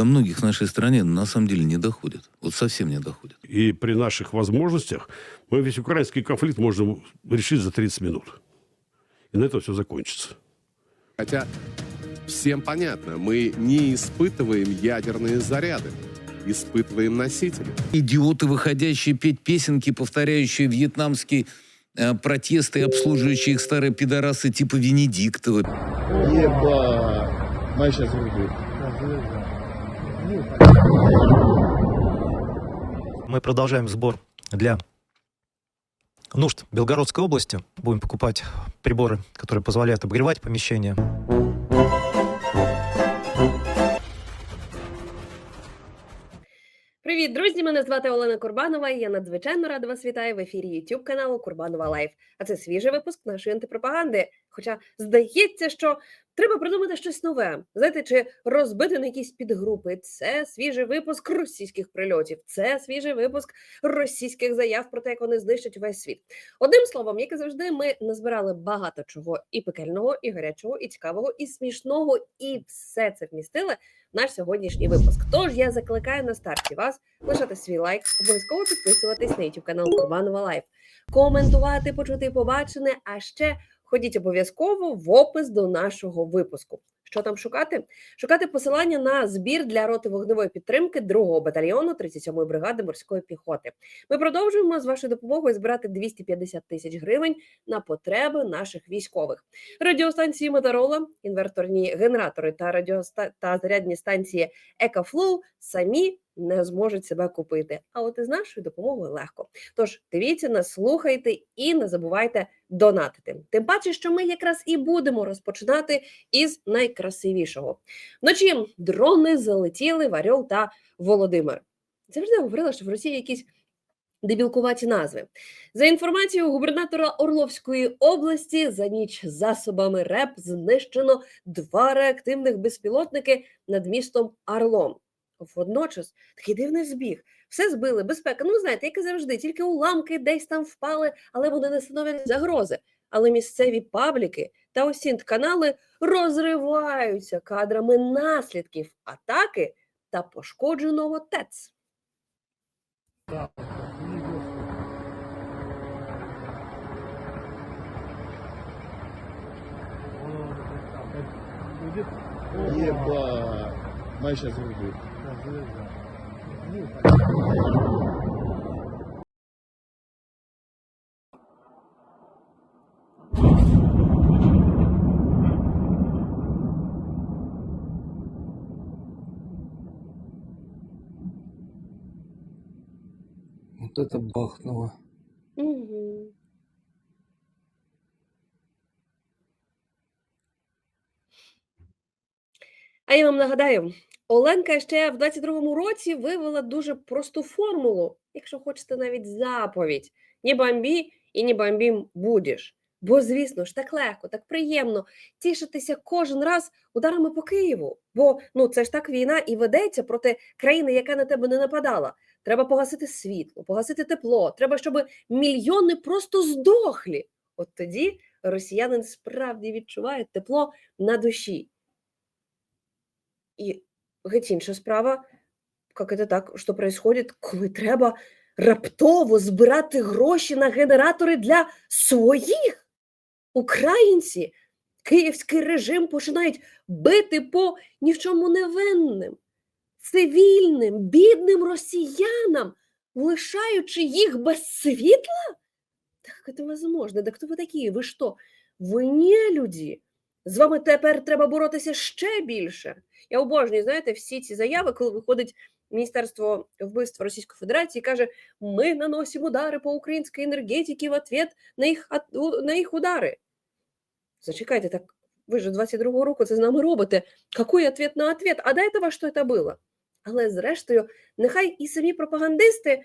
до многих в нашей стране на самом деле не доходит. Вот совсем не доходит. И при наших возможностях мы весь украинский конфликт можем решить за 30 минут. И на этом все закончится. Хотя всем понятно, мы не испытываем ядерные заряды, испытываем носители. Идиоты, выходящие петь песенки, повторяющие вьетнамские э, протесты, обслуживающие их старые пидорасы типа Венедиктова. Ебать. Мы сейчас врубим. Мы продолжаем сбор для нужд Белгородской области. Будем покупать приборы, которые позволяют обогревать помещение. Привіт, друзі! Мене звати Олена Курбанова. і Я надзвичайно рада вас вітаю в ефірі YouTube каналу Курбанова Лайф. А це свіжий випуск нашої антипропаганди. Хоча здається, що треба придумати щось нове. Знаєте, чи розбити на якісь підгрупи. Це свіжий випуск російських прильотів, це свіжий випуск російських заяв про те, як вони знищать весь світ. Одним словом, як і завжди, ми назбирали багато чого і пекельного, і гарячого, і цікавого, і смішного, і все це вмістили наш сьогоднішній випуск. Тож я закликаю на старті вас лишати свій лайк, обов'язково підписуватись на YouTube канал Курбанова Лайф, коментувати, почути побачене, а ще ходіть обов'язково в опис до нашого випуску. Що там шукати? Шукати посилання на збір для роти вогневої підтримки 2-го батальйону 37-ї бригади морської піхоти. Ми продовжуємо з вашою допомогою збирати 250 тисяч гривень на потреби наших військових. Радіостанції Моторола, інверторні генератори та радіоста та зарядні станції EcoFlow самі не зможуть себе купити. А от із нашою допомогою легко. Тож дивіться нас, слухайте і не забувайте донатити. Тим паче, що ми якраз і будемо розпочинати із найкрасивішого. Вночі дрони залетіли в Орел та Володимир. Завжди говорила, що в Росії якісь дебілкуваті назви. За інформацією губернатора Орловської області, за ніч засобами РЕП знищено два реактивних безпілотники над містом Орлом. Водночас такий дивний збіг. Все збили, безпека. Ну, знаєте, як і завжди, тільки уламки десь там впали, але вони не становлять загрози. Але місцеві пабліки та осінт канали розриваються кадрами наслідків атаки та пошкодженого ТЕЦ. Ебать. Мы сейчас это бахнуло. Угу. А я вам нагадаю, Оленка ще в 22-му році вивела дуже просту формулу, якщо хочете навіть заповідь: не бомбі і не бомбім будеш. Бо, звісно ж, так легко, так приємно тішитися кожен раз ударами по Києву. Бо ну це ж так війна і ведеться проти країни, яка на тебе не нападала. Треба погасити світло, погасити тепло. Треба, щоб мільйони просто здохлі. От тоді росіянин справді відчуває тепло на душі. І геть інша справа, як це так, що происходит, коли треба раптово збирати гроші на генератори для своїх українці. Київський режим починають бити по ні в чому невинним, цивільним, бідним росіянам, лишаючи їх без світла? Так це возможно. Да хто ви такі? Ви що? Ви не люди. З вами тепер треба боротися ще більше. Я обожнюю, знаєте, всі ці заяви, коли виходить Міністерство вбивства Російської Федерації каже: ми наносимо удари по українській енергетиці в ответ на їх, на їх удари. Зачекайте, так ви ж 22-го року це з нами робите. Какой ответ на ответ? А до этого що це було? Але зрештою, нехай і самі пропагандисти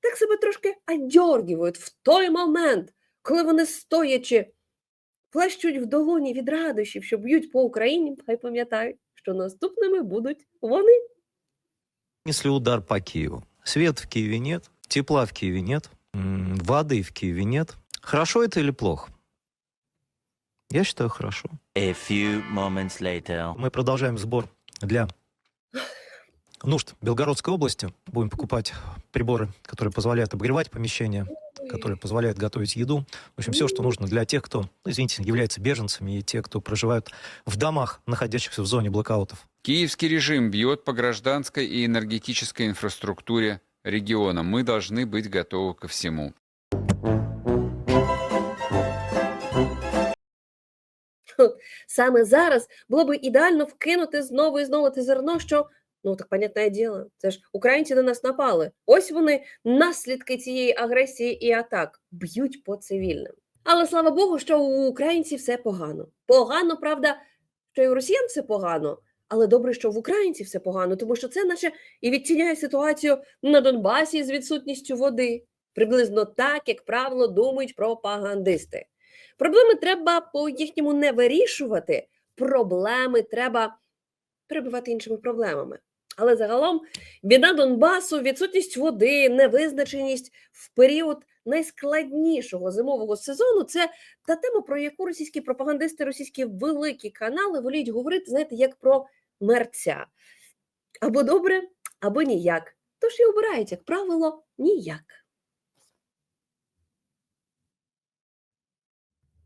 так себе трошки одьоргівують в той момент, коли вони стоячи плещуть в долоні від радощів, що б'ють по Україні, хай пам'ятають, що наступними будуть вони. Несли удар по Киеву. Свет в Киеве нет, тепла в Киеве нет, м, воды в Киеве нет. Хорошо это или плохо? Я считаю, хорошо. A few moments later. Мы продолжаем сбор для нужд Белгородской области. Будем покупать приборы, которые позволяют обогревать помещения, которые позволяют готовить еду. В общем, все, что нужно для тех, кто, ну, извините, является беженцами и те, кто проживают в домах, находящихся в зоне блокаутов. Киевский режим бьет по гражданской и энергетической инфраструктуре региона. Мы должны быть готовы ко всему. Саме зараз було б ідеально вкинути знову і знову те зерно, що ну так понятне діло, це ж українці на нас напали. Ось вони наслідки цієї агресії і атак б'ють по цивільним. Але слава Богу, що у українців все погано. Погано, правда, що і у росіян все погано. Але добре, що в українців все погано, тому що це наче і відтіняє ситуацію на Донбасі з відсутністю води. Приблизно так, як правило, думають пропагандисти. Проблеми треба по їхньому не вирішувати, проблеми треба перебивати іншими проблемами. Але загалом біда Донбасу, відсутність води, невизначеність в період найскладнішого зимового сезону це та тема, про яку російські пропагандисти, російські великі канали воліють говорити, знаєте, як про мерця. Або добре, або ніяк. Тож і обирають, як правило, ніяк.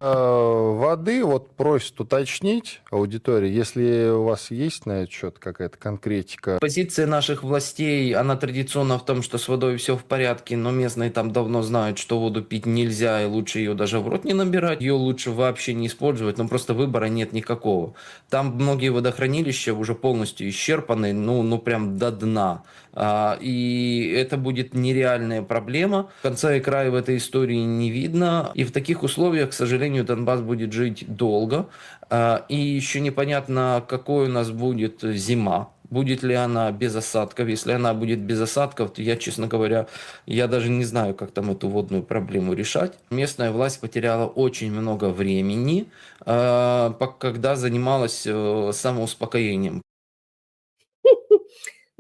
Воды вот просят уточнить аудитория, если у вас есть на этот счет какая-то конкретика. Позиция наших властей, она традиционно в том, что с водой все в порядке, но местные там давно знают, что воду пить нельзя, и лучше ее даже в рот не набирать, ее лучше вообще не использовать, но просто выбора нет никакого. Там многие водохранилища уже полностью исчерпаны, ну, ну прям до дна. А, и это будет нереальная проблема. Конца и края в этой истории не видно. И в таких условиях, к сожалению, Донбасс будет жить долго. А, И еще непонятно, какой у нас будет зима. Будет ли она без осадков? Если она будет без осадков, то я, честно говоря, я даже не знаю, как там эту водную проблему решать. Местная власть потеряла очень много времени, а, когда занималась э, самоуспокоением.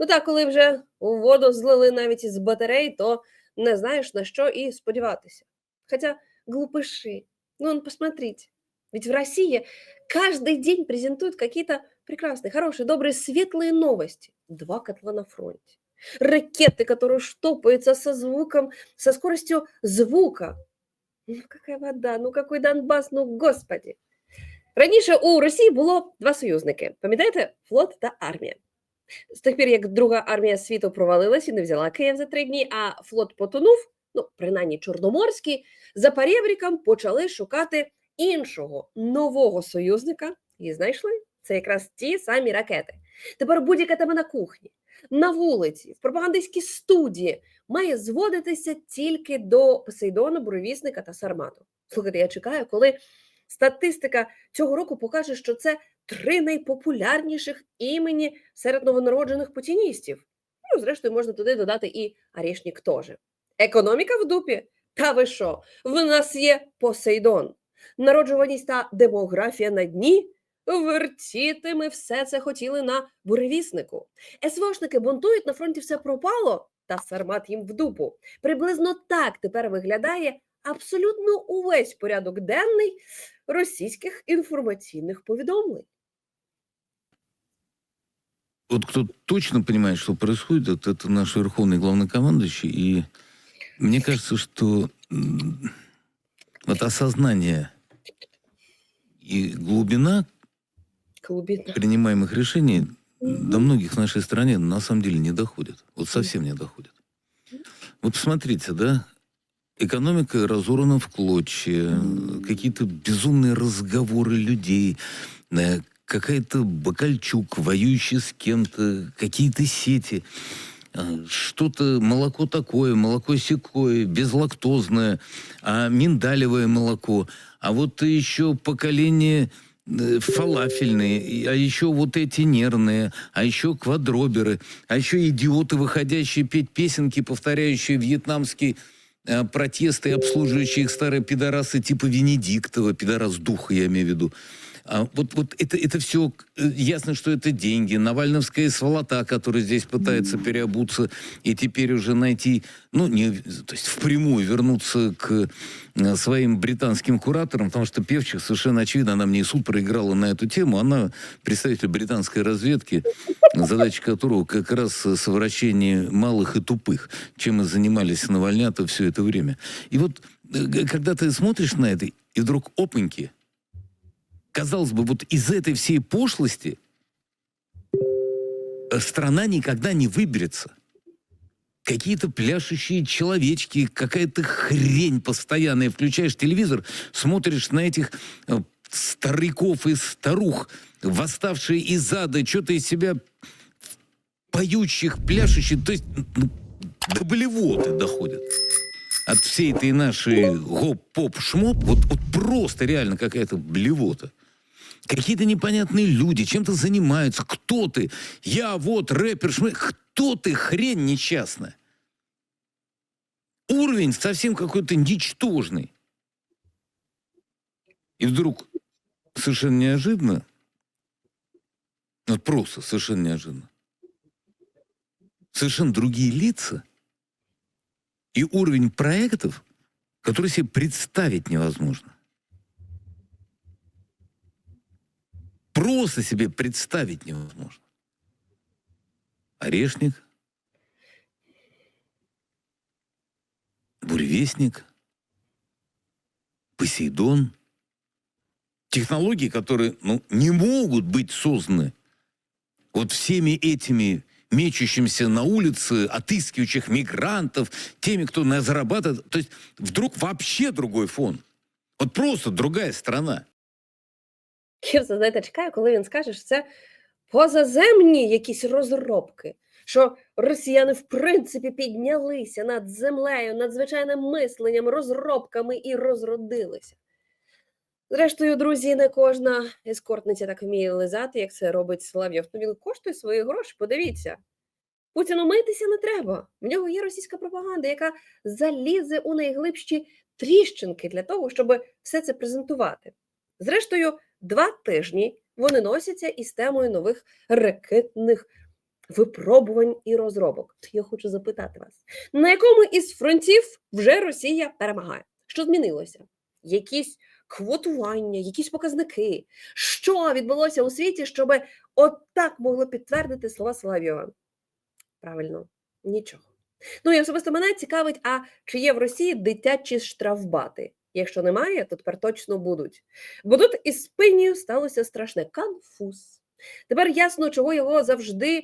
Ну так, коли вже у воду злили навіть із батарей, то не знаєш на що і сподіватися. Хотя глупыши, ну он посмотрите, ведь в России каждый день презентуют какие-то прекрасные, хорошие, добрые, светлые новости. Два котла на фронте. Ракеты, которые штопаются со звуком, со скоростью звука. Ну какая вода, ну какой Донбас, ну господи. Раніше у Росії було два союзники. Пам'ятаєте? Флот та армія. З тих пір, як Друга армія світу провалилась і не взяла Київ за три дні, а флот потонув, ну, принаймні Чорноморський, за перебріком почали шукати іншого нового союзника і знайшли. Це якраз ті самі ракети. Тепер будь-яка тема на кухні, на вулиці, в пропагандистській студії має зводитися тільки до Посейдона, Буровісника та Сармату. Слухайте, я чекаю, коли статистика цього року покаже, що це три найпопулярніших імені серед новонароджених путіністів. Ну, зрештою, можна туди додати і Арішнік теж. Економіка в дупі? Та ви що? В нас є Посейдон. Народжуваність та демографія на дні. Вертіти ми все це хотіли на буревіснику. СВОшники бунтують, на фронті все пропало, та сармат їм в дупу. Приблизно так тепер виглядає абсолютно увесь порядок денний російських інформаційних повідомлень. Вот кто точно понимает, что происходит, это, это наш верховный главнокомандующий. И мне кажется, что вот осознание и глубина Клубіна. принимаемых решений до многих в нашей стране на самом деле не доходят. Вот совсем не доходят. Вот посмотрите, да, экономика разорвана в клочья, какие-то безумные разговоры людей, э, какая-то Бакальчук, воюющий с кем-то, какие-то сети, э, что-то молоко такое, молоко секое, безлактозное, а миндалевое молоко, а вот еще поколение э, фалафельные, а еще вот эти нервные, а еще квадроберы, а еще идиоты, выходящие петь песенки, повторяющие вьетнамские э, протесты, обслуживающие их старые пидорасы типа Венедиктова, пидорас духа, я имею в виду. А вот, вот это, это все ясно, что это деньги. Навальновская сволота, которая здесь пытается переобуться и теперь уже найти, ну, не, то есть впрямую вернуться к э, своим британским кураторам, потому что Певчих совершенно очевидно, она мне и суд проиграла на эту тему. Она представитель британской разведки, задача которого как раз совращение малых и тупых, чем и занимались Навальнята все это время. И вот э, когда ты смотришь на это, и вдруг опаньки, казалось бы, вот из этой всей пошлости э, страна никогда не выберется. Какие-то пляшущие человечки, какая-то хрень постоянная. Включаешь телевизор, смотришь на этих э, стариков и старух, восставшие из ада, что-то из себя поющих, пляшущих. То есть ну, до блевоты доходят от всей этой нашей гоп-поп-шмоп, вот, вот просто реально какая-то блевота. Какие-то непонятные люди чем-то занимаются. Кто ты? Я вот рэпер, шмэ... Кто ты, хрень несчастная? Уровень совсем какой-то ничтожный. И вдруг совершенно неожиданно, вот просто совершенно неожиданно, совершенно другие лица и уровень проектов, которые себе представить невозможно. Просто себе представить невозможно. Орешник, буревестник, Посейдон. Технологии, которые ну, не могут быть созданы вот всеми этими мечущимся на улице, отыскивающих мигрантов, теми, кто на зарабатывает. То есть вдруг вообще другой фон. Вот просто другая страна. Я все, знаєте, чекаю, коли він скаже, що це позаземні якісь розробки, що росіяни в принципі піднялися над землею, над звичайним мисленням, розробками і розродилися. Зрештою, друзі, не кожна ескортниця так вміє лизати, як це робить Соловйов. Ну, він коштує свої гроші, подивіться. Путіну митися не треба. В нього є російська пропаганда, яка залізе у найглибші тріщинки для того, щоб все це презентувати. Зрештою, два тижні вони носяться із темою нових ракетних випробувань і розробок. Я хочу запитати вас, на якому із фронтів вже Росія перемагає? Що змінилося? Якісь квотування, якісь показники? Що відбулося у світі, щоб отак могло підтвердити слова Соловйова? Правильно, нічого. Ну і особисто мене цікавить, а чи є в Росії дитячі штрафбати? Якщо немає, то тепер точно будуть. Бо тут із спинію сталося страшне конфуз. Тепер ясно, чого його завжди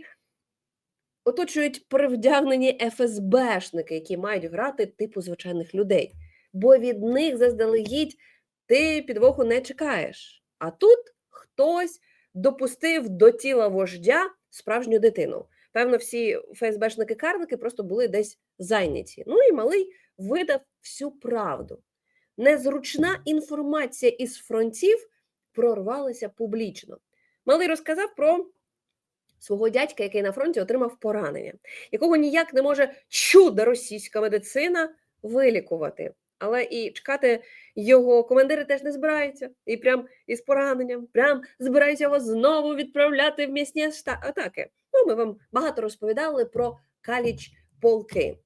оточують перевдягнені ФСБшники, які мають грати типу звичайних людей. Бо від них заздалегідь ти підвоху не чекаєш. А тут хтось допустив до тіла вождя справжню дитину. Певно, всі ФСБшники-карлики просто були десь зайняті. Ну і малий видав всю правду. Незручна інформація із фронтів прорвалася публічно. Малий розказав про свого дядька, який на фронті отримав поранення, якого ніяк не може чудо російська медицина вилікувати. Але і чекати його командири теж не збираються. І прям із пораненням, прям збираються його знову відправляти в місні атаки. Ну, ми вам багато розповідали про каліч полки.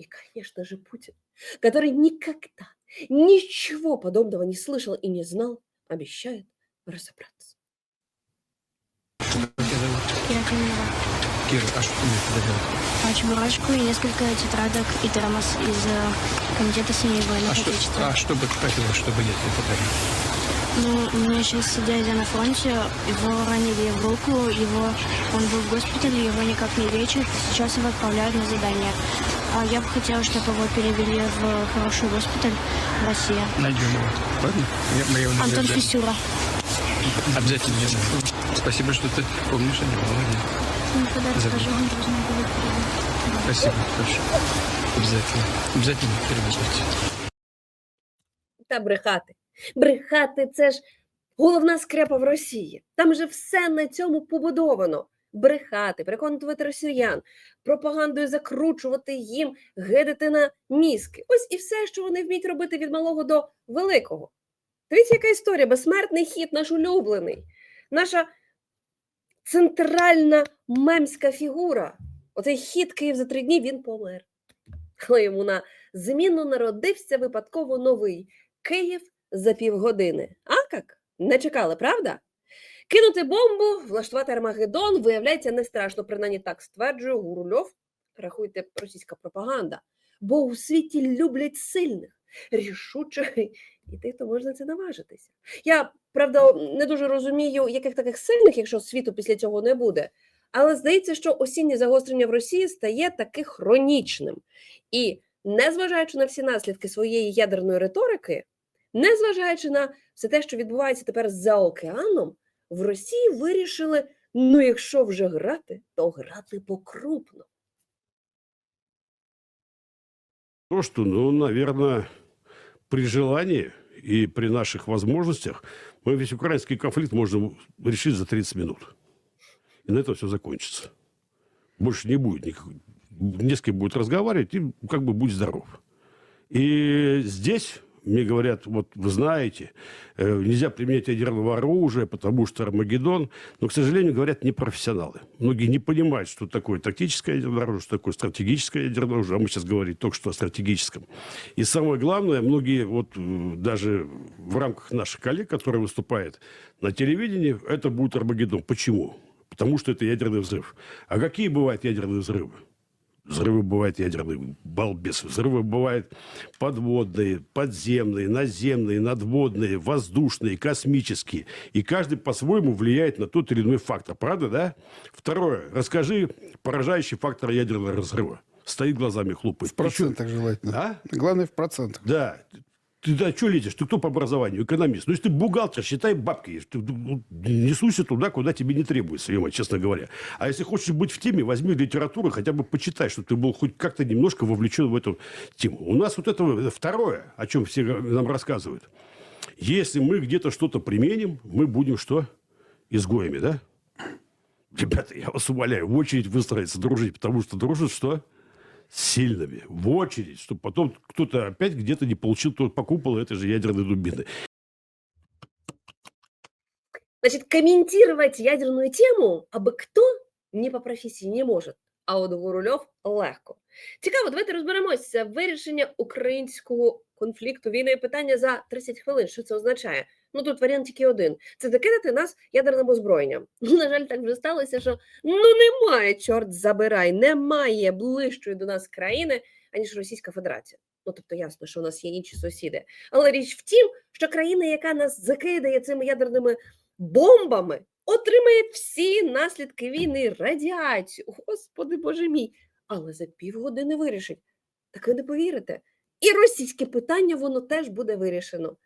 И, конечно же, Путин, который никогда ничего подобного не слышал и не знал, обещает разобраться. Кира Климова. Кира, а что мне делать? А чебурашку и несколько тетрадок и термос из э, комитета семьи военных А что, а что бы ты хотела, чтобы я тебе подарил? Ну, у меня сейчас дядя на фронте, его ранили в руку, его, он был в госпитале, его никак не лечат, сейчас его отправляют на задание. А я бы хотела, чтобы его перевели в хороший госпиталь в России. Найдем его. Ладно? Я, мы его Антон найдем. Фисюра. Обязательно я найду. Спасибо, что ты помнишь о нем. Молодец. Никогда Забыл. расскажу, он должен будет перевести. Спасибо большое. Обязательно. Обязательно перевезете. Та брехати. Брехати це ж головна скрепа в Росії. Там же все на цьому побудовано. Брехати, переконувати росіян, пропагандою закручувати їм, гидати на мізки. Ось і все, що вони вміють робити від малого до великого. Дивіться, яка історія, безсмертний хід, наш улюблений, наша центральна мемська фігура. Оцей хід Київ за три дні він помер. Але йому на зміну народився випадково новий Київ за півгодини. А як? Не чекали, правда? Кинути бомбу, влаштувати Армагеддон, виявляється, не страшно, принаймні так стверджує Гурульов. Рахуйте, російська пропаганда. Бо у світі люблять сильних, рішучих і тих, хто може на це наважитися. Я, правда, не дуже розумію, яких таких сильних, якщо світу після цього не буде. Але здається, що осіннє загострення в Росії стає таки хронічним. І незважаючи на всі наслідки своєї ядерної риторики, незважаючи на все те, що відбувається тепер за океаном, в Росії вирішили: ну, якщо вже грати, то грати покрупно. То, что, ну, наверное, при желании и при наших возможностях мы весь украинский конфликт можем решить за 30 минут. И на этом все закончится. Больше не будет никакой... Не с кем будет разговаривать, и как бы будь здоров. И здесь мне говорят, вот вы знаете, э, нельзя применять ядерного оружия, потому что Армагеддон. Но, к сожалению, говорят непрофессионалы. Многие не понимают, что такое тактическое ядерное оружие, что такое стратегическое ядерное оружие. А мы сейчас говорим только что о стратегическом. И самое главное, многие вот э, даже в рамках наших коллег, которые выступают на телевидении, это будет Армагеддон. Почему? Потому что это ядерный взрыв. А какие бывают ядерные взрывы? Взрывы бывают ядерные, балбес. Взрывы бывают подводные, подземные, наземные, надводные, воздушные, космические. И каждый по-своему влияет на тот или иной фактор. Правда, да? Второе. Расскажи поражающий фактор ядерного взрыва. Стоит глазами хлопает. В процентах желательно. А? Главное в процентах. Да. Ты да, что лезешь? Ты кто по образованию? Экономист. Ну, если ты бухгалтер, считай бабки. Ты, ну, не суйся туда, куда тебе не требуется, ё честно говоря. А если хочешь быть в теме, возьми литературу, хотя бы почитай, чтобы ты был хоть как-то немножко вовлечен в эту тему. У нас вот это второе, о чем все нам рассказывают. Если мы где-то что-то применим, мы будем что? Изгоями, да? Ребята, я вас умоляю, в очередь выстроиться, дружить, потому что дружат что? С сильными. В очередь, чтобы потом кто-то опять где-то не получил тот по куполу этой же ядерной дубины. Значит, комментировать ядерную тему абы кто не по професії не може. А от Гурульов легко. Цікаво, давайте розберемося. Вирішення українського конфлікту, війни і питання за 30 хвилин. Що це означає? Ну тут варіант тільки один: це закидати нас ядерним озброєнням. Ну, на жаль, так вже сталося, що ну немає, чорт забирай, немає ближчої до нас країни, аніж Російська Федерація. Ну, тобто, ясно, що у нас є інші сусіди. Але річ в тім, що країна, яка нас закидає цими ядерними бомбами, отримає всі наслідки війни, радіацію. Господи Боже мій. Але за півгодини вирішить. Так ви не повірите. І російське питання воно теж буде вирішено.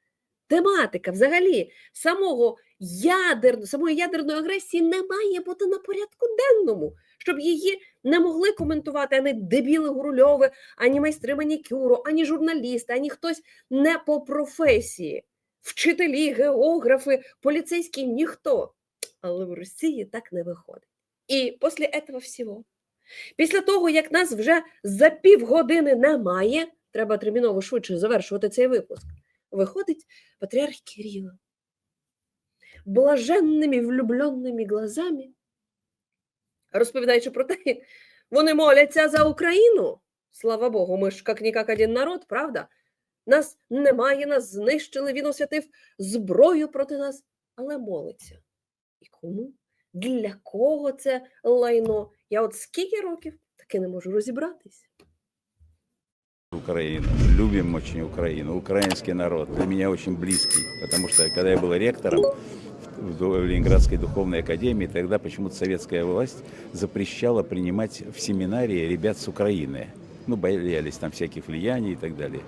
Тематика взагалі самого ядерно, самої ядерної агресії не має бути на порядку денному, щоб її не могли коментувати ані дебіли Гурульови, ані майстри манікюру, ані журналісти, ані хтось не по професії. Вчителі, географи, поліцейські ніхто. Але в Росії так не виходить. І після цього всього, після того, як нас вже за півгодини немає, треба терміново швидше завершувати цей випуск. Виходить патріарх Кирило, блаженними влюбленими глазами, розповідаючи про те, вони моляться за Україну. Слава Богу, ми ж як-нікак один народ, правда? Нас немає, нас знищили, він освятив зброю проти нас, але молиться. І кому? Для кого це лайно? Я от скільки років таки не можу розібратись. Украину. Любим очень Украину. Украинский народ для меня очень близкий. Потому что когда я был ректором в Ленинградской духовной академии, тогда почему-то советская власть запрещала принимать в семинарии ребят с Украины. Ну, боялись там всяких влияний и так далее.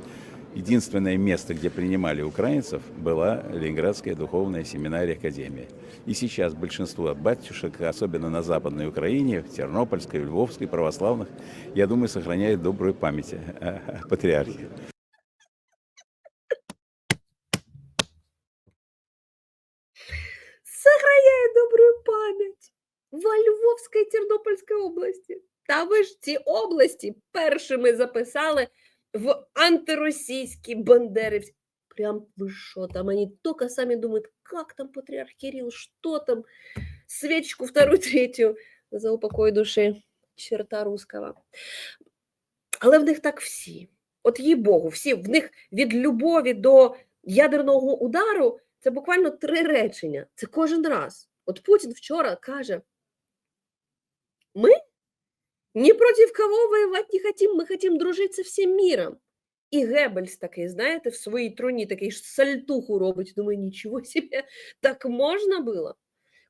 Единственное место, где принимали украинцев, была Ленинградская духовная семинария Академия. И сейчас большинство батюшек, особенно на Западной Украине, в Тернопольской, в Львовской, православных, я думаю, сохраняют добрую память о, о патриархе. Сохраняє добру пам'ять во Львовській і Тернопільській області. Та ви ж ці області першими записали в антиросійські бандерівські. Прям вы что там? Они только сами думают, как там патриарх Кирилл, что там, свечку вторую, третью за упокой души черта русского. Але в них так всі. От їй Богу, всі в них від любові до ядерного удару це буквально три речення. Це кожен раз. От Путін вчора каже: ми ні проти кого воювати не хотим, ми хотим дружити з всім міром. І Геббельс такий, знаєте, в своїй труні такий сальтуху робить. Думаю, нічого собі, так можна було.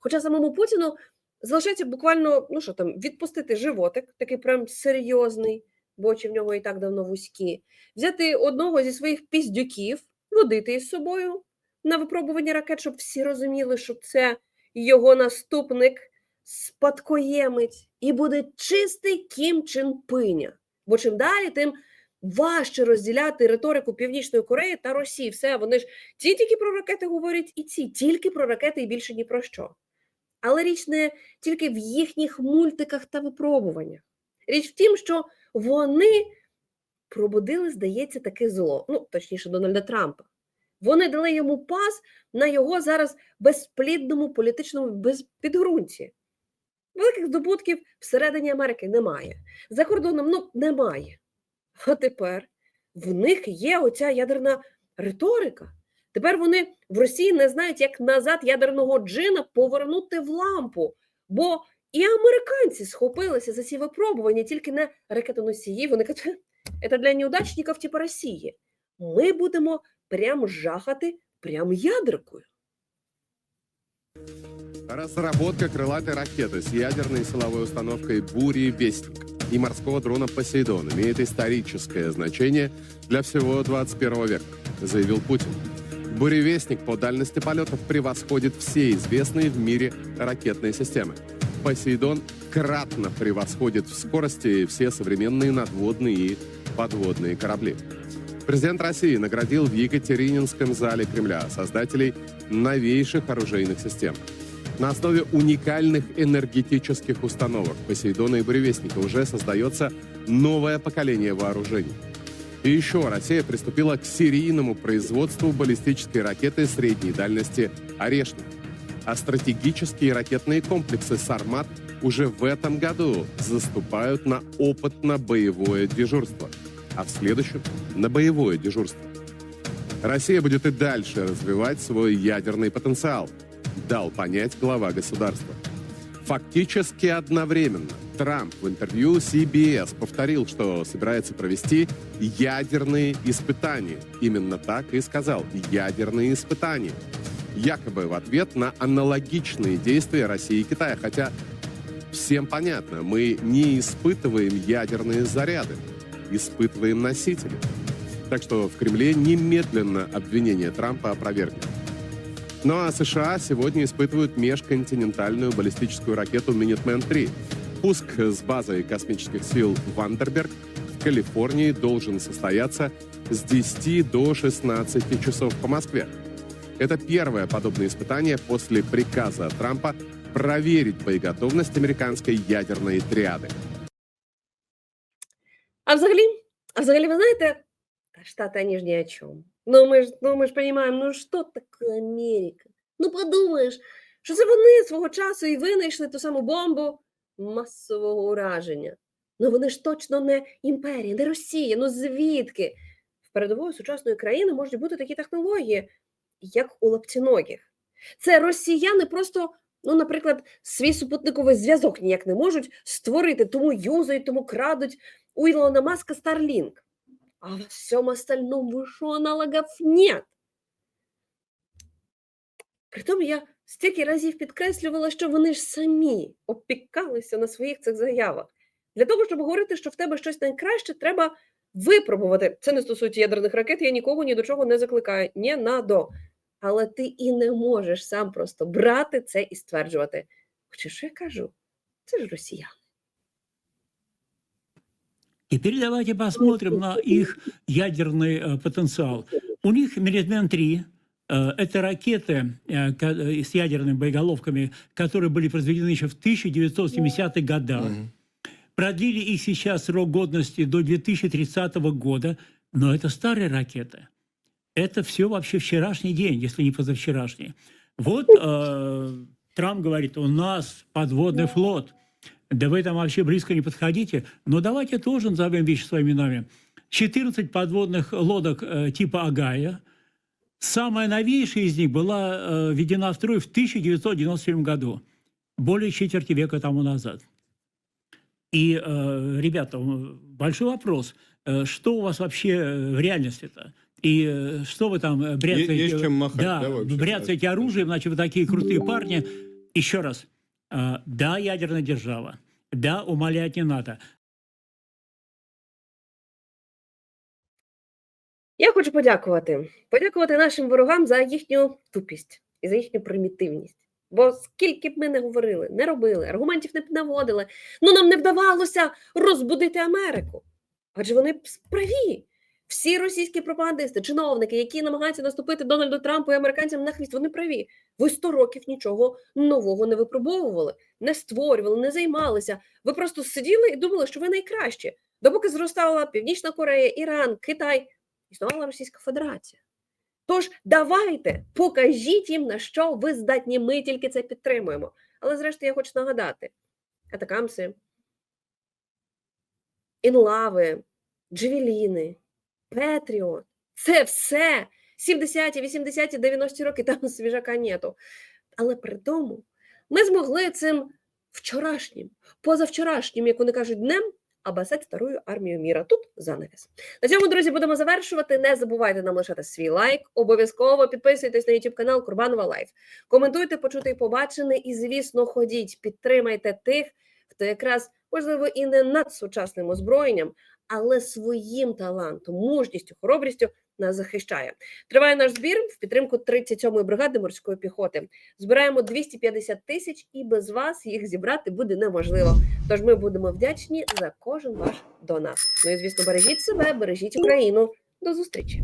Хоча самому Путіну залишається буквально, ну що там, відпустити животик, такий прям серйозний, бо очі в нього і так давно вузькі, взяти одного зі своїх піздюків, водити із собою на випробування ракет, щоб всі розуміли, що це його наступник, спадкоємець, і буде чистий Кім Чен Пиня. Бо чим далі, тим важче розділяти риторику Північної Кореї та Росії. Все, вони ж ті тільки про ракети говорять, і ці тільки про ракети і більше ні про що. Але річ не тільки в їхніх мультиках та випробуваннях. Річ в тім, що вони пробудили, здається, таке зло. Ну, точніше, Дональда Трампа. Вони дали йому пас на його зараз безплідному політичному безпідґрунті. Великих здобутків всередині Америки немає. За кордоном ну, немає. А тепер в них є оця ядерна риторика. Тепер вони в Росії не знають, як назад ядерного джина повернути в лампу. Бо і американці схопилися за ці випробування, тільки не ракетоносії. Вони кажуть, це для неудачників типу Росії. Ми будемо прям жахати прям ядеркою. Разработка крылатой ракеты с ядерной силовой установкой «Бури Вестник» и морского дрона «Посейдон» имеет историческое значение для всего 21 века, заявил Путин. «Буревестник» по дальности полетов превосходит все известные в мире ракетные системы. «Посейдон» кратно превосходит в скорости все современные надводные и подводные корабли. Президент России наградил в Екатерининском зале Кремля создателей новейших оружейных систем. На основе уникальных энергетических установок Посейдона и Буревестника уже создается новое поколение вооружений. И еще Россия приступила к серийному производству баллистической ракеты средней дальности «Орешник». А стратегические ракетные комплексы «Сармат» уже в этом году заступают на опытно-боевое дежурство, а в следующем – на боевое дежурство. Россия будет и дальше развивать свой ядерный потенциал, дал понять глава государства. Фактически одновременно Трамп в интервью CBS повторил, что собирается провести ядерные испытания. Именно так и сказал – ядерные испытания. Якобы в ответ на аналогичные действия России и Китая. Хотя всем понятно, мы не испытываем ядерные заряды, испытываем носители. Так что в Кремле немедленно обвинение Трампа опровергнет. Ну а США сегодня испытывают межконтинентальную баллистическую ракету «Минитмен-3». Пуск с базой космических сил «Вандерберг» в Калифорнии должен состояться с 10 до 16 часов по Москве. Это первое подобное испытание после приказа Трампа проверить боеготовность американской ядерной триады. А взагалі, а взагалі, ви знаєте, Штаты, они ж ни о чем. Ну ми ж, ну ми ж понимаем, ну що таке Америка? Ну подумаєш, що це вони свого часу і винайшли ту саму бомбу масового ураження. Ну вони ж точно не імперія, не Росія. Ну звідки? В передової сучасної країни можуть бути такі технології, як у лаптіногих. Це росіяни просто, ну, наприклад, свій супутниковий зв'язок ніяк не можуть створити, тому юзають, тому крадуть у Ілона Маска Starlink. А во всем остальном выше аналогов нет. Притом я стільки разів підкреслювала, що вони ж самі опікалися на своїх цих заявах. Для того, щоб говорити, що в тебе щось найкраще, треба випробувати. Це не стосується ядерних ракет, я нікого ні до чого не закликаю. Ні надо. Але ти і не можеш сам просто брати це і стверджувати. Хоча що я кажу? Це ж росіяни. Теперь давайте посмотрим на их ядерный э, потенциал. У них Минитмен-3 э, это ракеты э, с ядерными боеголовками, которые были произведены еще в 1970-х годах. Продлили их сейчас срок годности до 2030 года, но это старые ракеты. это все вообще вчерашний день, если не позавчерашний. Вот э, Трамп говорит, у нас подводный флот, да вы там вообще близко не подходите, но давайте тоже назовем вещи своими именами. 14 подводных лодок э, типа Агая, самая новейшая из них была э, введена в строй в 1997 году, более четверти века тому назад. И, э, ребята, большой вопрос, э, что у вас вообще э, в реальности-то? И э, что вы там э, бряцаете? есть чем махать, да, да, вообще, бряцаете оружием, значит, вы такие крутые парни. Еще раз, да, ядерная держава, да, умолять не надо. Я хочу подякувати. Подякувати нашим ворогам за їхню тупість і за їхню примітивність. Бо скільки б ми не говорили, не робили, аргументів не наводили, ну нам не вдавалося розбудити Америку. Адже вони праві. Всі російські пропагандисти, чиновники, які намагаються наступити Дональду Трампу і американцям на хвіст, вони праві. Ви 100 років нічого нового не випробовували, не створювали, не займалися. Ви просто сиділи і думали, що ви найкращі. Допоки зростала Північна Корея, Іран, Китай, існувала Російська Федерація. Тож давайте покажіть їм, на що ви здатні. Ми тільки це підтримуємо. Але зрештою, я хочу нагадати: атакамси, інлави, джевеліни, Петріот це все 70-ті, 80-ті, 90-ті роки там свіжака нету. Але при тому ми змогли цим вчорашнім, позавчорашнім, як вони кажуть, днем обасать вторую армію міра. Тут занавіс. На цьому, друзі, будемо завершувати. Не забувайте нам лишати свій лайк. Обов'язково підписуйтесь на YouTube канал Курбанова Лайф. Коментуйте, почути і побачене. І, звісно, ходіть, підтримайте тих, хто якраз можливо і не над сучасним озброєнням, але своїм талантом, мужністю, хоробрістю нас захищає. Триває наш збір в підтримку 37-ї бригади морської піхоти. Збираємо 250 тисяч, і без вас їх зібрати буде неможливо. Тож ми будемо вдячні за кожен ваш донат. Ну і звісно, бережіть себе, бережіть Україну. До зустрічі.